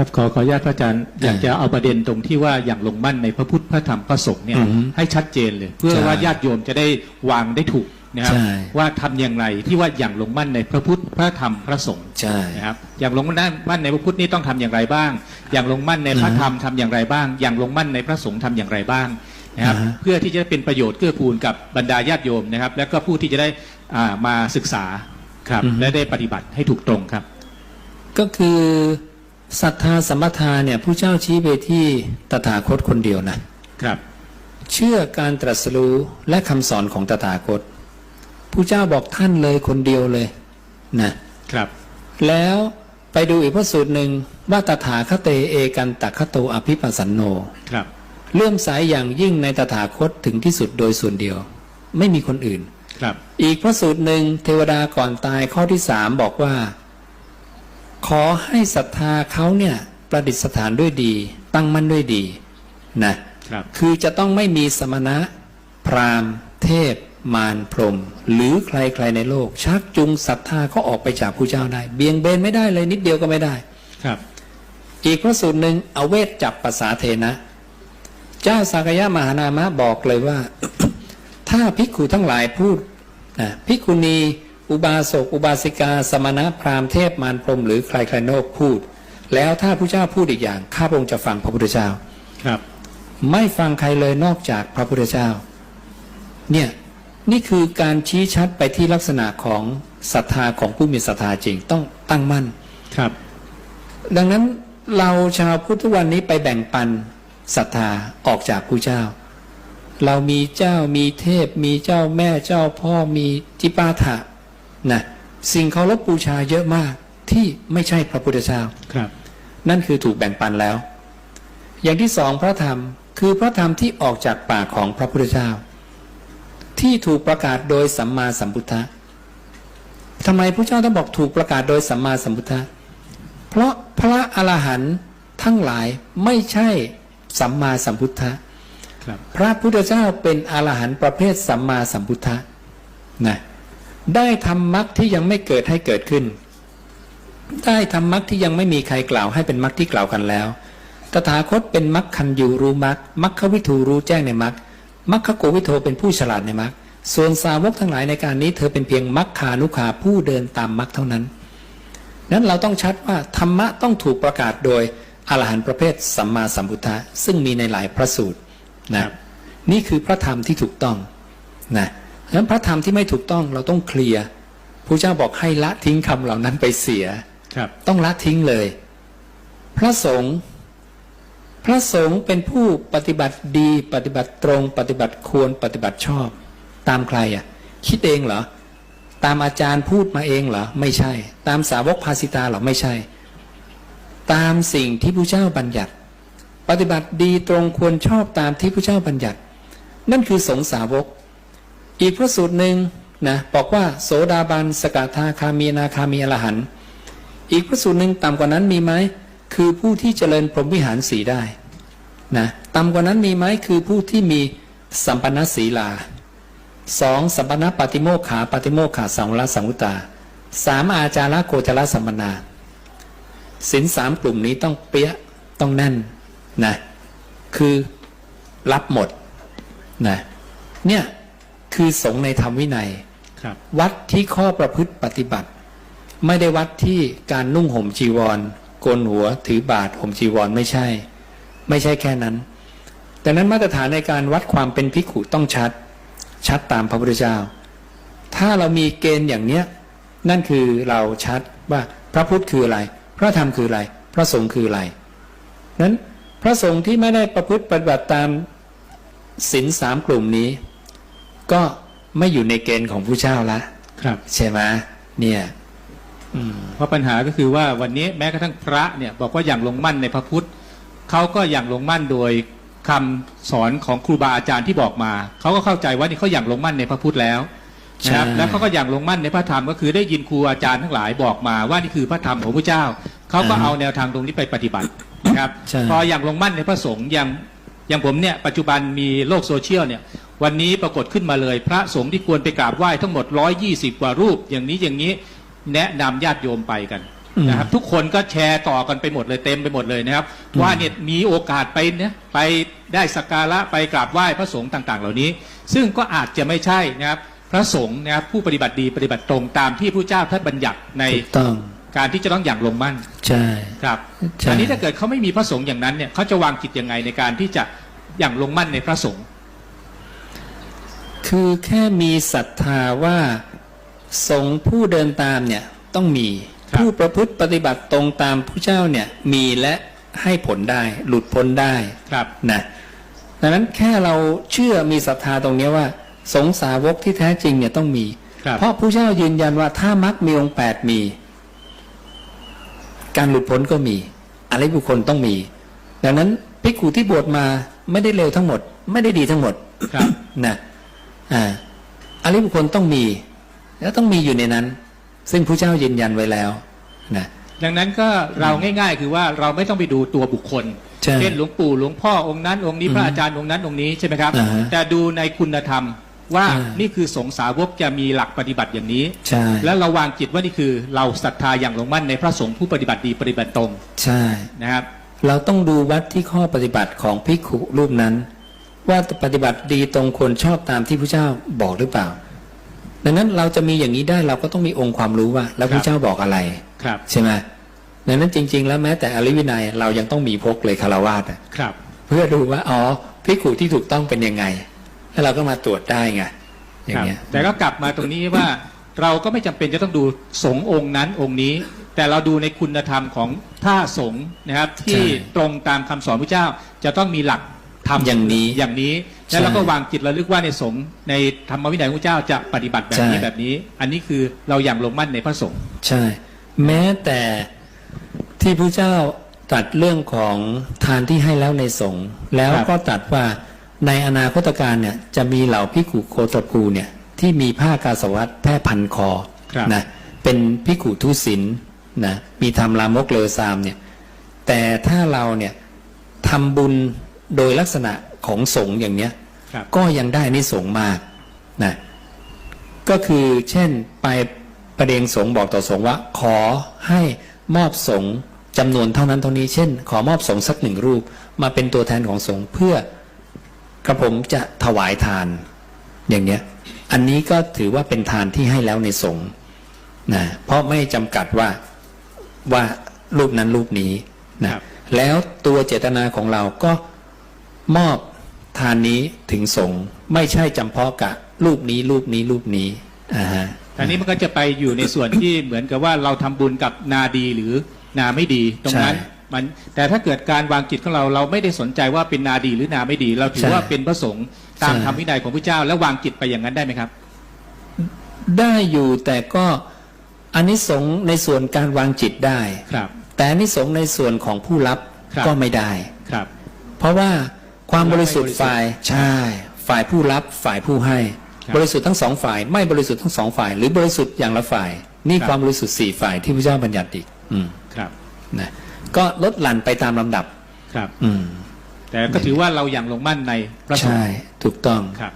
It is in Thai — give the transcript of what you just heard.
ครับขอขออนุญาตพระอาจารย์อยากจะเอาประเด็นตรงที่ว่าอย่างลงมั่นในพระพุทธพระธรรมพระสงฆ์เนี่ยอือฮึให้ชัดเจนเลย เพื่อใช่ว่าญาติโยมจะได้วางได้ถูกนะครับ ใช่ ว่าทำอย่างไรที่ว่าอย่างลงมั่นในพระพุทธพระธรรมพระสงฆ์ใช่ นะครับ อย่างลงมั่นในพระพุทธนี่ต้องทำอย่างไรบ้าง อย่างลงมั่นในพระธรรมทำอย่างไรบ้าง อย่างลงมั่นในพระสงฆ์ทำอย่างไรบ้างนะครับ อ่าฮะ เพื่อที่จะเป็นประโยชน์เกื้อกูลกับบรรดาญาติโยมนะครับ แล้วก็ผู้ที่จะได้อ่ามาศึกษาครับและได้ปฏิบัติให้ถูกตรงครับ ก็คือ ศรัทธาสัมปทาเนี่ยผู้เจ้าชี้ไปที่ตถาคตคนเดียวนะครับ เชื่อการตรัสรู้และคำสอนของตถาคตผู้เจ้าบอกท่านเลยคนเดียวเลยนะครับ แล้วไปดูอีกพระสูตรหนึ่งว่าตถาคเตเอกันตคโตอภิปัสสันโนครับเลื่อมสายอย่างยิ่งในตถาคตถึงที่สุดโดยส่วนเดียว ไม่มีคนอื่นครับ อีกพระสูตรหนึ่งเทวดาก่อนตายข้อที่สามบอกว่า ขอให้ศรัทธาเขาเนี่ยประดิษฐานด้วยดี ตั้งมั่นด้วยดีนะครับคือจะต้องไม่มีสมณะ พราหมณ์ เทพ มารพรหมหรือใครๆในโลก ชักจูงศรัทธาเขาออกไปจากผู้เจ้าได้ เบี่ยงเบนไม่ได้เลยนิดเดียวก็ไม่ได้ครับ อีกพระสูตรหนึ่งเอาเวทจับภาษาเทนะ เจ้าสากยะมหานามะบอกเลยว่า ถ้าภิกขุทั้งหลายพูดนะภิกขุณี อุบาสกอุบาสิกา สมณะพราหมณ์เทพมารพรหมหรือใครใครๆโนกพูด แล้วถ้าผู้เจ้าพูดอีกอย่างข้าพระองค์จะฟังพระพุทธเจ้าครับ ไม่ฟังใครเลยนอกจากพระพุทธเจ้า เนี่ยนี่คือการชี้ชัดไปที่ลักษณะของศรัทธาของผู้มีศรัทธาจริงต้องตั้งมั่นครับ ดังนั้นเราชาวพุทธทุกวันนี้ไปแบ่งปันศรัทธาออกจากผู้เจ้า เรามีเจ้ามีเทพ มีเจ้าแม่เจ้าพ่อมีจิปาถะ นะสิ่งเคารพบูชาเยอะมากที่ไม่ใช่พระพุทธเจ้าครับ นั่นคือถูกแบ่งปันแล้ว อย่างที่สองพระธรรมคือพระธรรมที่ออกจากปากของพระพุทธเจ้า ที่ถูกประกาศโดยสัมมาสัมพุทธะทำไมพระเจ้าต้องบอกถูกประกาศโดยสัมมาสัมพุทธะเพราะพระอรหันต์ทั้งหลายไม่ใช่สัมมาสัมพุทธะครับพระพุทธเจ้าเป็นอรหันต์ประเภทสัมมาสัมพุทธะนะ ได้ทำมรรคที่ยังไม่เกิดให้เกิดขึ้น ได้ทำมรรคที่ยังไม่มีใครกล่าวให้เป็นมรรคที่กล่าวกันแล้ว ตถาคตเป็นมรรคคันยูรู้มรรคมรรควิทูรู้แจ้งในมรรคมรรคโกวิโทเป็นผู้ฉลาดในมรรคส่วนสาวกทั้งหลายในการนี้เธอเป็นเพียงมรรคานุขาผู้เดินตามมรรคเท่านั้น นั้นเราต้องชัดว่าธรรมะต้องถูกประกาศโดยอรหันต์ประเภทสัมมาสัมพุทธะซึ่งมีในหลายพระสูตรนะครับนี่คือพระธรรมที่ถูกต้องนะฉะ นั้นพระธรรมที่ไม่ถูกต้องเราต้องเคลียร์พระเจ้าบอกให้ละทิ้งคำเหล่านั้นไปเสียครับ ต้องละทิ้งเลย พระสงฆ์พระสงฆ์เป็นผู้ปฏิบัติดี ปฏิบัติตรง ปฏิบัติควรปฏิบัติชอบ ตามใครอะ คิดเองเหรอตามอาจารย์พูดมาเองเหรอไม่ใช่ ตามสาวกภาสิตาเหรอไม่ใช่ ตามสิ่งที่ผู้เจ้าบัญญัติ ปฏิบัติดีตรงควรชอบตามที่ผู้เจ้าบัญญัติ นั่นคือสงฆ์สาวก อีกพระสูตรหนึ่งนะบอกว่าโสดาบันสกทาคามีนาคามีอรหันต์อีกพระสูตรหนึ่งต่ำกว่านั้นมีไหมคือผู้ที่เจริญพรหมวิหารสีได้นะต่ำกว่านั้นมีไหมคือผู้ที่มีสัมปันนศีลาสองสัมปันนปฏิโมกขาปฏิโมกขาสังวรสังวุตตาสามอาจาระโคจรสัมปนาสินสามกลุ่มนี้ต้องเปี้ยต้องแน่นนะคือรับหมดนะเนี่ย คือสงฆ์ในธรรมวินัยครับวัดที่ข้อประพฤติปฏิบัติ ไม่ได้วัดที่การนุ่งห่มจีวรโกนหัวถือบาทห่มจีวรไม่ใช่ ไม่ใช่แค่นั้นแต่นั้นมาตรฐานในการวัดความเป็นภิกขุต้องชัด ชัดตามพระพุทธเจ้า ถ้าเรามีเกณฑ์อย่างเนี้ยนั่นคือเราชัดว่าพระพุทธคืออะไร พระธรรมคืออะไร พระสงฆ์คืออะไรนั้นพระสงฆ์ที่ไม่ได้ประพฤติปฏิบัติตามศีลสามกลุ่มนี้ ก็ไม่อยู่ในเกณฑ์ของผู้เจ้าละครับ ใช่ไหมเนี่ยเพราะปัญหาก็คือว่าวันนี้แม้กระทั่งพระเนี่ยบอกว่าอย่างลงมั่นในพระพุทธเขาก็อย่างลงมั่นโดยคำสอนของครูบาอาจารย์ที่บอกมาเขาก็เข้าใจว่านี่เขาอย่างลงมั่นในพระพุทธแล้วนะครับใช่แล้วเขาก็อย่างลงมั่นในพระธรรมก็คือได้ยินครูอาจารย์ทั้งหลายบอกมาว่านี่คือพระธรรมของพระเจ้าเขาก็เอาแนวทางตรงนี้ไปปฏิบัตินะครับใช่พออย่างลงมั่นในพระสงฆ์อย่างอย่างผมเนี่ยปัจจุบันมีโลกโซเชียลเนี่ย วันนี้ปรากฏขึ้นมาเลย พระสงฆ์ที่ควรไปกราบไหว้ทั้งหมด120กว่ารูป อย่างนี้อย่างนี้แนะนำญาติโยมไปกันอืมนะครับ ทุกคนก็แชร์ต่อกันไปหมดเลยเต็มไปหมดเลยนะครับอืมว่าเนี่ยมีโอกาสไปเนี่ยไปได้สักการะไปกราบไหว้พระสงฆ์ต่าง ๆ เหล่านี้ ซึ่งก็อาจจะไม่ใช่นะครับ พระสงฆ์นะครับผู้ปฏิบัติดีปฏิบัติตรงตามที่ผู้เจ้าท่านบัญญัติในถูกต้องการที่จะต้องอย่างลงมั่น ใช่ครับใช่อันนี้ถ้าเกิดเขาไม่มีพระสงฆ์อย่างนั้นเนี่ยเขาจะวางจิตยังไงในการที่จะอย่างลงมั่นในพระสงฆ์ คือแค่มีศรัทธาว่าสงฆ์ผู้เดินตามเนี่ยต้องมีผู้ประพฤติปฏิบัติตรงตามผู้เจ้าเนี่ยมีและให้ผลได้หลุดพ้นได้ครับนะดังนั้นแค่เราเชื่อมีศรัทธาตรงเนี้ยว่า สงฆ์สาวกที่แท้จริงเนี่ยต้องมีครับเพราะผู้เจ้ายืนยันว่าถ้ามรรคมีองค์แปดมี การหลุดพ้นก็มี อะไรบุคคลต้องมี ดังนั้นภิกขุที่บวชมาไม่ได้เร็วทั้งหมด ไม่ได้ดีทั้งหมดครับนะ อ่าอริยบุคคลต้องมี แล้วต้องมีอยู่ในนั้น ซึ่งพระเจ้ายืนยันไว้แล้วนะดังนั้นก็เราง่าย ๆ คือว่าเราไม่ต้องไปดูตัวบุคคลใช่เช่นหลวงปู่หลวงพ่อองค์นั้น องค์นี้อืมพระอาจารย์องค์นั้นองค์นี้ใช่ไหมครับอ่าฮะแต่ดูในคุณธรรมว่าอ่านี่นี่คือสงฆ์สาวกจะมีหลักปฏิบัติอย่างนี้ใช่แล้วเราวางจิตว่านี่คือเราศรัทธาอย่างลงมั่นในพระสงฆ์ผู้ปฏิบัติดีปฏิบัติตรง ใช่นะครับ เราต้องดูวัดที่ข้อปฏิบัติของภิกขุรูปนั้น ว่าปฏิบัติดีตรงคนชอบตามที่พระเจ้าบอกหรือเปล่า ดังนั้นเราจะมีอย่างนี้ได้เราก็ต้องมีองค์ความรู้ว่า แล้วพระเจ้าบอกอะไรครับใช่ไหมดังนั้นจริง ๆ แล้วแม้แต่อริวินัยเรายังต้องมีพกเลยคารวาสอะครับ เพื่อดูว่าอ๋อภิกขุที่ถูกต้องเป็นยังไง แล้วเราก็มาตรวจได้ไงอย่าครังบเงี้ยแต่ก็กลับมาตรงนี้ว่าเราก็ไม่จำเป็นจะต้องดูสงฆ์องค์นั้นองค์นี้ แต่เราดูในคุณธรรมของท่าสงฆ์นะครับที่ตรงตามคำสอนพระเจ้าจะต้องมีหลัก ธรรมอย่างนี้อย่างนี้ใช่แล้วเราก็วางจิตระลึกว่าในสงฆ์ในธรรมวินัยของพระเจ้าจะปฏิบัติแบบนี้ใช่ แบบนี้ อันนี้คือเราอย่างลงมั่นในพระสงฆ์ใช่ แม้แต่ที่พระเจ้าตรัสเรื่องของทานที่ให้แล้วในสงฆ์แล้วก็ตรัสว่าในอนาคตการเนี่ยจะมีเหล่าพิกุโคตภูเนี่ยที่มีผ้ากาสาวพัดแพร่พันคอครับ นะเป็นพิกุทุศินนะมีทำลามกเลอซามเนี่ยแต่ถ้าเราเนี่ยทำบุญ โดยลักษณะของสงฆ์อย่างเนี้ยครับก็ยังได้นิสงส์มากนะก็คือเช่นไปประเดงสงฆ์บอกต่อสงฆ์ว่า ขอให้มอบสงฆ์จำนวนเท่านั้นเท่านี้เช่น ขอมอบสงฆ์สักหนึ่งรูปมาเป็นตัวแทนของสงฆ์เพื่อกระผมจะถวายทาน อย่างเนี้ยอันนี้ก็ถือว่าเป็นทานที่ให้แล้วในสงฆ์นะเพราะไม่จำกัดว่าว่ารูปนั้นรูปนี้นะครับแล้วตัวเจตนาของเราก็ มอบทานนี้ถึงสงฆ์ไม่ใช่จำเพาะกับรูปนี้รูปนี้รูปนี้อ่าฮะอันนี้มันก็จะไปอยู่ในส่วนที่เหมือนกับว่าเราทำบุญกับนาดีหรือนาไม่ดีตรงนั้นใช่มันแต่ถ้าเกิดการวางจิตของเราเราไม่ได้สนใจว่าเป็นนาดีหรือนาไม่ดี เราถือใช่ว่าเป็นพระสงฆ์ตามใช่ธรรมวินัยของพระเจ้า แล้ววางจิตไปอย่างนั้นได้ไหมครับ ได้อยู่แต่ก็อันนี้สงส์ในส่วนการวางจิตได้ครับ แต่อันนี้สงส์ในส่วนของผู้รับครับก็ไม่ได้ครับ เพราะว่า ความบริสุทธิ์ไม่บริสุทธิ์ฝ่ายใช่ ฝ่ายผู้รับฝ่ายผู้ให้ครับบริสุทธิ์ทั้งสองฝ่าย ไม่บริสุทธิ์ทั้งสองฝ่าย หรือบริสุทธิ์อย่างละฝ่าย นี่ครับความบริสุทธิ์สี่ฝ่ายที่พระเจ้าบัญญัติอีก อืมครับนะก็ลดหลั่นไปตามลำดับครับ อืมแต่ก็ถือว่าเราอย่างลงมั่นในพระสงใช่ฆ์ถูกต้องครับ